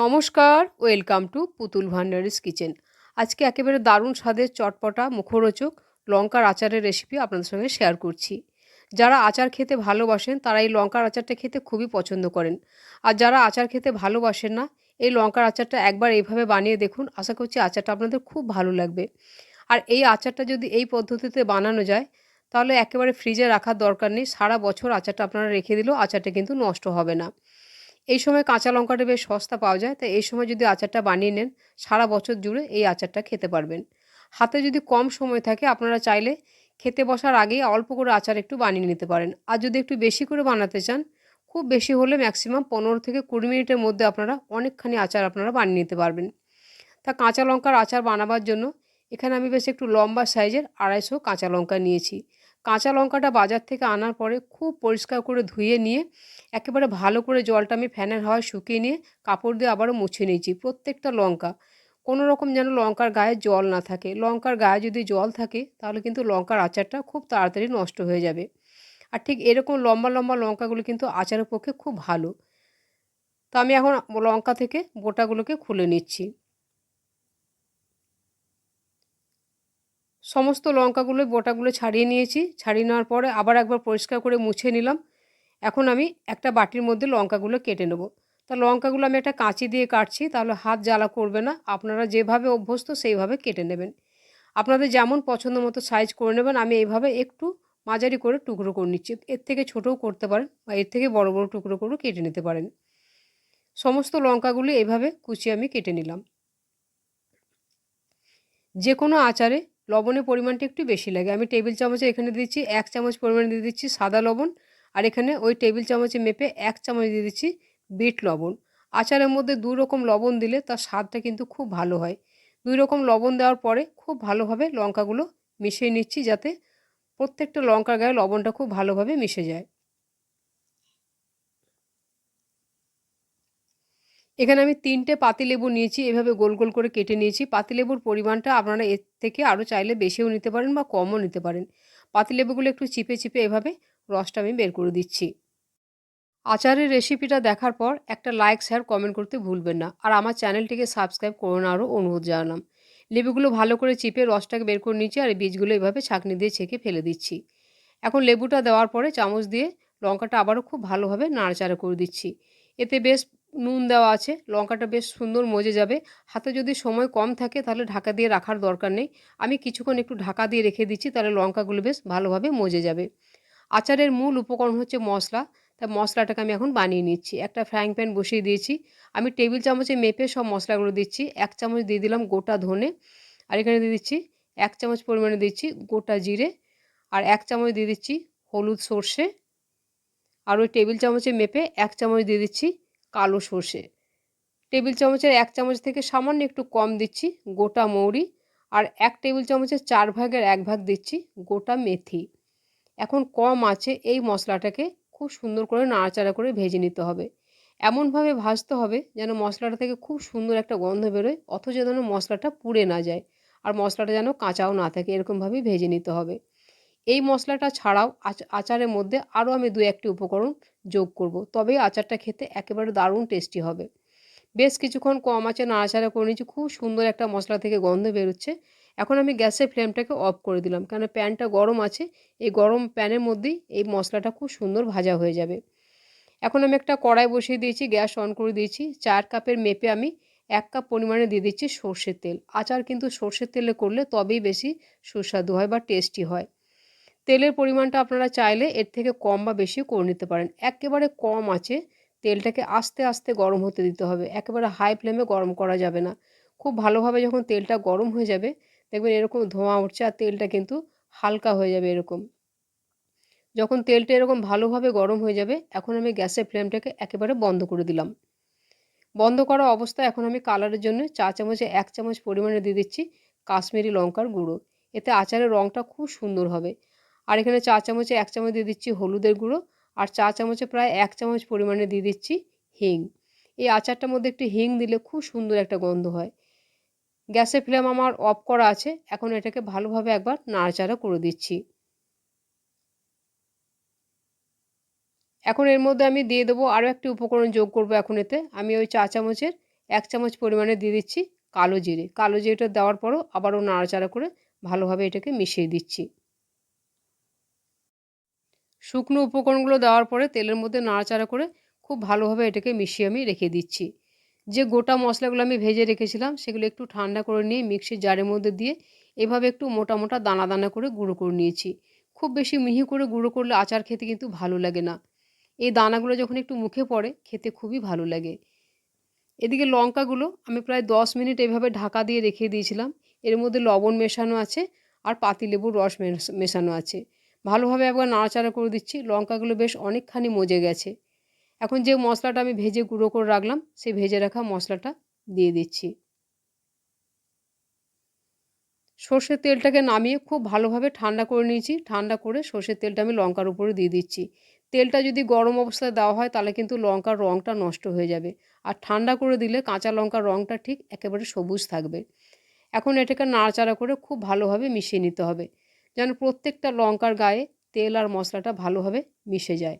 নমস্কার, welcome to পুতুল ভান্ডারিস kitchen. আজকে একেবারে দারুণ স্বাদের চটপটা, মুখরোচক, লঙ্কার আচারের রেসিপি আপনাদের সঙ্গে শেয়ার করছি। যারা আচার খেতে ভালোবাসেন, তারা এই লঙ্কার আচারটা খেতে খুবই পছন্দ করেন। আর যারা আচার খেতে ভালোবাসেন না, এই লঙ্কার আচারটা একবার এইভাবে বানিয়ে দেখুন, আশা করছি আচারটা আপনাদের খুব ভালো লাগবে। আর এই আচারটা যদি এই পদ্ধতিতে বানানো যায়, তাহলে একেবারে ফ্রিজে রাখার দরকার নেই, সারা বছর আচারটা আপনারা রেখে দিলেও আচারটা কিন্তু নষ্ট হবে না। এই সময় কাঁচা লঙ্কাটা বেশ সস্তা পাওয়া যায়, তাই এই সময় যদি আচারটা বানিয়ে নেন, সারা বছর জুড়ে এই আচারটা খেতে পারবেন। হাতে যদি কম সময় থাকে, আপনারা চাইলে খেতে বসার আগেই অল্প করে আচার একটু বানিয়ে নিতে পারেন। আর যদি একটু বেশি করে বানাতে চান, খুব বেশি হলে ম্যাক্সিমাম পনেরো থেকে কুড়ি মিনিটের মধ্যে আপনারা অনেকখানি আচার আপনারা বানিয়ে নিতে পারবেন। তা কাঁচা লঙ্কার আচার বানাবার জন্য এখানে আমি বেশ একটু লম্বা সাইজের আড়াইশো কাঁচা লঙ্কা নিয়েছি। কাঁচা লঙ্কাটা বাজার থেকে আনার পরে খুব পরিষ্কার করে ধুয়ে নিয়ে, একেবারে ভালো করে জলটা আমি ফ্যানের হাওয়ায় শুকিয়ে নিয়ে কাপড় দিয়ে আবারও মুছে নিয়েছি প্রত্যেকটা লঙ্কা। কোনো রকম যেন লঙ্কার গায়ে জল না থাকে। লঙ্কার গায়ে যদি জল থাকে, তাহলে কিন্তু লঙ্কার আচারটা খুব তাড়াতাড়ি নষ্ট হয়ে যাবে। আর ঠিক এরকম লম্বা লম্বা লঙ্কাগুলো কিন্তু আচারের পক্ষে খুব ভালো। তো আমি এখন লঙ্কা থেকে বোটাগুলোকে খুলে নিচ্ছি। সমস্ত লঙ্কাগুলো বোটাগুলো ছাড়িয়ে নিয়েছি। ছাড়িয়ে নেওয়ার পরে আবার একবার পরিষ্কার করে মুছে নিলাম। এখন আমি একটা বাটির মধ্যে লঙ্কাগুলো কেটে নেব। তা লঙ্কাগুলো আমি একটা কাঁচি দিয়ে কাটছি, তাহলে হাত জ্বালা করবে না। আপনারা যেভাবে অভ্যস্ত সেইভাবে কেটে নেবেন। আপনাদের যেমন পছন্দ মতো সাইজ করে নেবেন, আমি এইভাবে একটু মাঝারি করে টুকরো করে নিচ্ছি। এর থেকে ছোটও করতে পারেন বা এর থেকে বড় বড় টুকরো করেও কেটে নিতে পারেন। সমস্ত লঙ্কাগুলি এইভাবে কুচিয়ে আমি কেটে নিলাম। যে কোনো আচারে লবণের পরিমাণটা একটু বেশি লাগে। আমি টেবিল চামচে এখানে দিচ্ছি এক চামচ পরিমাণে দিয়ে দিচ্ছি সাদা লবণ আর এখানে ওই টেবিল চামচে মেপে এক চামচ দিয়ে দিচ্ছি বিট লবণ। আচারের মধ্যে দু রকম লবণ দিলে তার স্বাদটা কিন্তু খুব ভালো হয়। দুই রকম লবণ দেওয়ার পরে খুব ভালোভাবে লঙ্কাগুলো মিশিয়ে নিচ্ছি যাতে প্রত্যেকটা লঙ্কার গায়ে লবণটা খুব ভালোভাবে মিশে যায়। এখানে আমি তিনটে পাতিলেবু নিয়েছি, এভাবে গোল গোল করে কেটে নিয়েছি। পাতিলেবুর পরিমাণটা আপনারা এর থেকে আরও চাইলে বেশিও নিতে পারেন বা কমও নিতে পারেন। পাতিলেবুগুলো একটু চিপে চিপে এভাবে রসটা আমি বের করে দিচ্ছি। আচারের রেসিপিটা দেখার পর একটা লাইক, শেয়ার, কমেন্ট করতে ভুলবেন না। আর আমার চ্যানেলটিকে সাবস্ক্রাইব করুন আরও অনুরোধ জানালাম। লেবুগুলো ভালো করে চিপে রসটাকে বের করে নিচ্ছি আর বীজগুলো এভাবে ছাঁকনি দিয়ে ছেঁকে ফেলে দিচ্ছি। এখন লেবুটা দেওয়ার পরে চামচ দিয়ে লঙ্কাটা আবারও খুব ভালোভাবে নাড়াচাড়া করে দিচ্ছি। এতে বেশ নুন দেওয়া আছে, লঙ্কাটা বেশ সুন্দর মজে যাবে। হাতে যদি সময় কম থাকে তাহলে ঢাকা দিয়ে রাখার দরকার নেই। আমি কিছুক্ষণ একটু ঢাকা দিয়ে রেখে দিচ্ছি, তাহলে লঙ্কাগুলো বেশ ভালোভাবে মজে যাবে। আচারের মূল উপকরণ হচ্ছে মশলা। তাই মশলাটাকে আমি এখন বানিয়ে নিচ্ছি। একটা ফ্রাইং প্যান বসিয়ে দিয়েছি। আমি টেবিল চামচে মেপে সব মশলাগুলো দিচ্ছি। এক চামচ দিয়ে দিলাম গোটা ধনে। আর এখানে দিয়ে দিচ্ছি এক চামচ পরিমাণে দিচ্ছি গোটা জিরে। আর এক চামচ দিয়ে দিচ্ছি হলুদ সর্ষে। আর ওই টেবিল চামচে মেপে এক চামচ দিয়ে দিচ্ছি কালো সর্ষে। টেবিল চামচের এক চামচ থেকে সামান্য একটু কম দিচ্ছি গোটা মৌরি আর এক টেবিল চামচের চার ভাগের এক ভাগ দিচ্ছি গোটা মেথি। এখন কম আছে এই মশলাটাকে খুব সুন্দর করে নাড়াচাড়া করে ভেজে নিতে হবে। এমনভাবে ভাজতে হবে যেন মশলাটা থেকে খুব সুন্দর একটা গন্ধ বেরোয়, অথচ যেন মশলাটা পুড়ে না যায় আর মশলাটা যেন কাঁচাও না থাকে, এরকমভাবেই ভেজে নিতে হবে। এই মশলাটা ছাড়াও আচারের মধ্যে আরও আমি দু একটি উপকরণ যোগ করব। তবেই আচারটা খেতে একেবারে দারুণ টেস্টি হবে। বেশ কিছুক্ষণ কম আছে, নাড়াচাড়া করে নিচ্ছি খুব সুন্দর একটা মশলা থেকে গন্ধ বেরোচ্ছে। এখন আমি গ্যাসের ফ্লেমটাকে অফ করে দিলাম। কেন প্যানটা গরম আছে। এই গরম প্যানের মধ্যেই এই মশলাটা খুব সুন্দর ভাজা হয়ে যাবে। এখন আমি একটা কড়াই বসিয়ে দিয়েছি, গ্যাস অন করে দিয়েছি। চার কাপের মেপে আমি এক কাপ পরিমাণে দিয়ে দিচ্ছি সর্ষের তেল। আচার কিন্তু সর্ষের তেলে করলে তবেই বেশি সুস্বাদু হয় বা টেস্টি হয়। তেলের পরিমাণটা আপনারা চাইলে এর থেকে কম বা বেশি করে নিতে পারেন। একেবারে কম আছে, তেলটাকে আস্তে আস্তে গরম হতে দিতে হবে। একেবারে হাই ফ্লেমে গরম করা যাবে না। খুব ভালোভাবে যখন তেলটা গরম হয়ে যাবে, দেখবেন এরকম ধোঁয়া উঠছে আর তেলটা কিন্তু হালকা হয়ে যাবে এরকম। যখন তেলটা এরকম ভালোভাবে গরম হয়ে যাবে, এখন আমি গ্যাসের ফ্লেমটাকে একেবারে বন্ধ করে দিলাম। বন্ধ করা অবস্থায় এখন আমি কালারের জন্য চা চামচে এক চামচ পরিমাণে দিয়ে দিচ্ছি কাশ্মীরি লঙ্কার গুঁড়ো। এতে আচারের রঙটা খুব সুন্দর হবে। আর এখানে চা চামচে এক চামচ দিয়ে দিচ্ছি হলুদের গুঁড়ো আর চা চামচে প্রায় এক চামচ পরিমাণে দিয়ে দিচ্ছি হিং। এই আচারটার মধ্যে একটু হিং দিলে খুব সুন্দর একটা গন্ধ হয়। গ্যাসের ফ্লেম আমার অফ করা আছে, এখন এটাকে ভালোভাবে একবার নাড়াচাড়া করে দিচ্ছি। এখন এর মধ্যে আমি দিয়ে দেবো আরও একটি উপকরণ যোগ করব এখন এতে। আমি ওই চা চামচের এক চামচ পরিমাণে দিয়ে দিচ্ছি কালো জিরে। কালো জিরেটা দেওয়ার পরও আবারও নাড়াচাড়া করে ভালোভাবে এটাকে মিশিয়ে দিচ্ছি। শুকনো উপকরণগুলো দেওয়ার পরে তেলের মধ্যে নাড়াচাড়া করে খুব ভালোভাবে এটাকে মিশিয়ে আমি রেখে দিচ্ছি। যে গোটা মশলাগুলো আমি ভেজে রেখেছিলাম, সেগুলো একটু ঠান্ডা করে নিয়ে মিক্সির জারের মধ্যে দিয়ে এভাবে একটু মোটা মোটা দানা দানা করে গুঁড়ো করে নিয়েছি। খুব বেশি মিহি করে গুঁড়ো করলে আচার খেতে কিন্তু ভালো লাগে না। এই দানাগুলো যখন একটু মুখে পড়ে, খেতে খুবই ভালো লাগে। এদিকে লঙ্কাগুলো আমি প্রায় দশ মিনিট এভাবে ঢাকা দিয়ে রেখে দিয়েছিলাম। এর মধ্যে লবণ মেশানো আছে আর পাতিলেবুর রস মেশানো আছে। ভালোভাবে একবার নাড়াচাড়া করে দিচ্ছি। লঙ্কাগুলো বেশ অনেকখানি মজে গেছে। এখন যে মশলাটা আমি ভেজে গুঁড়ো করে রাখলাম, সেই ভেজে রাখা মশলাটা দিয়ে দিচ্ছি। সর্ষের তেলটাকে নামিয়ে খুব ভালোভাবে ঠান্ডা করে নিয়েছি। ঠান্ডা করে সর্ষের তেলটা আমি লঙ্কার উপরে দিয়ে দিচ্ছি। তেলটা যদি গরম অবস্থায় দেওয়া হয়, তাহলে কিন্তু লঙ্কার রঙটা নষ্ট হয়ে যাবে। আর ঠান্ডা করে দিলে কাঁচা লঙ্কার রঙটা ঠিক একেবারে সবুজ থাকবে। এখন এটাকে নাড়াচাড়া করে খুব ভালোভাবে মিশিয়ে নিতে হবে। যেন প্রত্যেকটা লঙ্কার গায়ে তেল আর মশলাটা ভালোভাবে মিশে যায়।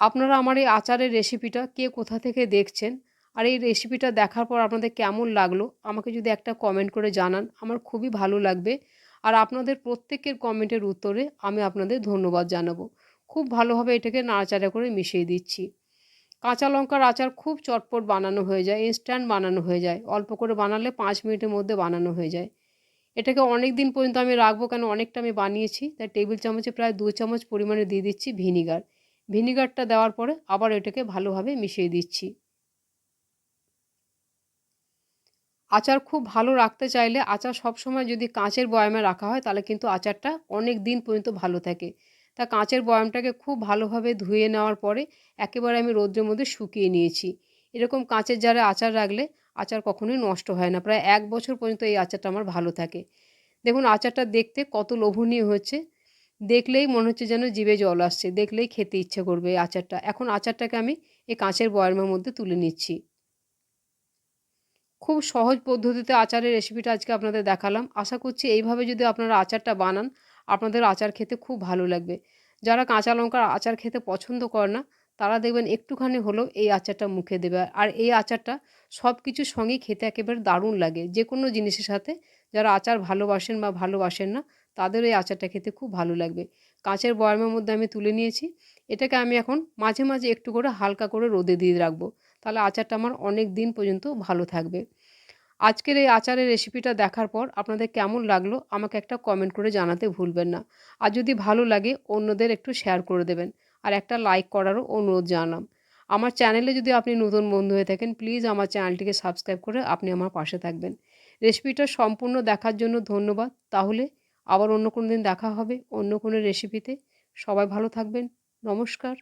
আপনারা আমার এই আচারের রেসিপিটা কে কোথা থেকে দেখছেন আর এই রেসিপিটা দেখার পর আপনাদের কেমন লাগল আমাকে যদি একটা কমেন্ট করে জানান, আমার খুবই ভালো লাগবে। আর আপনাদের প্রত্যেকের কমেন্টের উত্তরে আমি আপনাদের ধন্যবাদ জানাব। খুব ভালোভাবে এটাকে নাড়াচাড়া করে মিশিয়ে দিচ্ছি। কাঁচা লঙ্কার আচার খুব চটপট বানানো হয়ে যায় ইনস্ট্যান্ট বানানো হয়ে যায়। অল্প করে বানালে পাঁচ মিনিটের মধ্যে বানানো হয়ে যায়। এটাকে অনেক দিন পর্যন্ত আমি রাখব কেন অনেকটা আমি বানিয়েছি। তাই টেবিল চামচে প্রায় দু চামচ পরিমাণে দিয়ে দিচ্ছি ভিনিগার ভিনিগারটা দেওয়ার পরে আবার এটাকে ভালোভাবে মিশিয়ে দিচ্ছি। আচার খুব ভালো রাখতে চাইলে আচার সবসময় যদি কাঁচের বয়ামে রাখা হয় তাহলে কিন্তু আচারটা অনেক দিন পর্যন্ত ভালো থাকে। তা কাঁচের বয়ামটাকে খুব ভালোভাবে ধুয়ে নেওয়ার পরে একেবারে আমি রোদ্রের মধ্যে শুকিয়ে নিয়েছি। এরকম কাঁচের জারে আচার রাখলে আচার কখনোই নষ্ট হয় না। প্রায় এক বছর পর্যন্ত এই আচারটা আমার ভালো থাকে। দেখুন, আচারটা দেখতে কত লোভনীয় হচ্ছে। দেখলেই মনে হচ্ছে যেন জিভে জল আসছে। দেখলেই খেতে ইচ্ছে করবে এই আচারটা। এখন আচারটাকে আমি এই কাঁচের বয়ামের মধ্যে তুলে নিচ্ছি। খুব সহজ পদ্ধতিতে আচারের রেসিপিটা আজকে আপনাদের দেখালাম। আশা করছি এইভাবে যদি আপনারা আচারটা বানান, আপনাদের আচার খেতে খুব ভালো লাগবে। যারা কাঁচা লঙ্কার আচার খেতে পছন্দ করে না তারা দেখবেন একটুখানি হলেও এই আচারটা মুখে দেবে। আর এই আচারটা সব কিছুর সঙ্গেই খেতে একেবারে দারুণ লাগে। যে কোনো জিনিসের সাথে যারা আচার ভালোবাসেন বা ভালোবাসেন না, তাদের এই আচারটা খেতে খুব ভালো লাগবে। কাঁচের বয়ামের মধ্যে আমি তুলে নিয়েছি। এটাকে আমি এখন মাঝে মাঝে একটু করে হালকা করে রোদে দিয়ে রাখব। তাহলে আচারটা আমার অনেক দিন পর্যন্ত ভালো থাকবে। আজকের এই আচারের রেসিপিটা দেখার পর আপনাদের কেমন লাগল আমাকে একটা কমেন্ট করে জানাতে ভুলবেন না। আর যদি ভালো লাগে, অন্যদের একটু শেয়ার করে দেবেন। আর একটা লাইক করারও অনুরোধ জানাম আমার চ্যানেলে যদি আপনি নতুন বন্ধু হয়ে থাকেন প্লিজ আমার চ্যানেলটিকে সাবস্ক্রাইব করে আপনি আমার পাশে থাকবেন। রেসিপিটা সম্পূর্ণ দেখার জন্য ধন্যবাদ। তাহলে আবার অন্য কোনো দিন দেখা হবে অন্য কোনো রেসিপিতে সবাই ভালো থাকবেন। নমস্কার।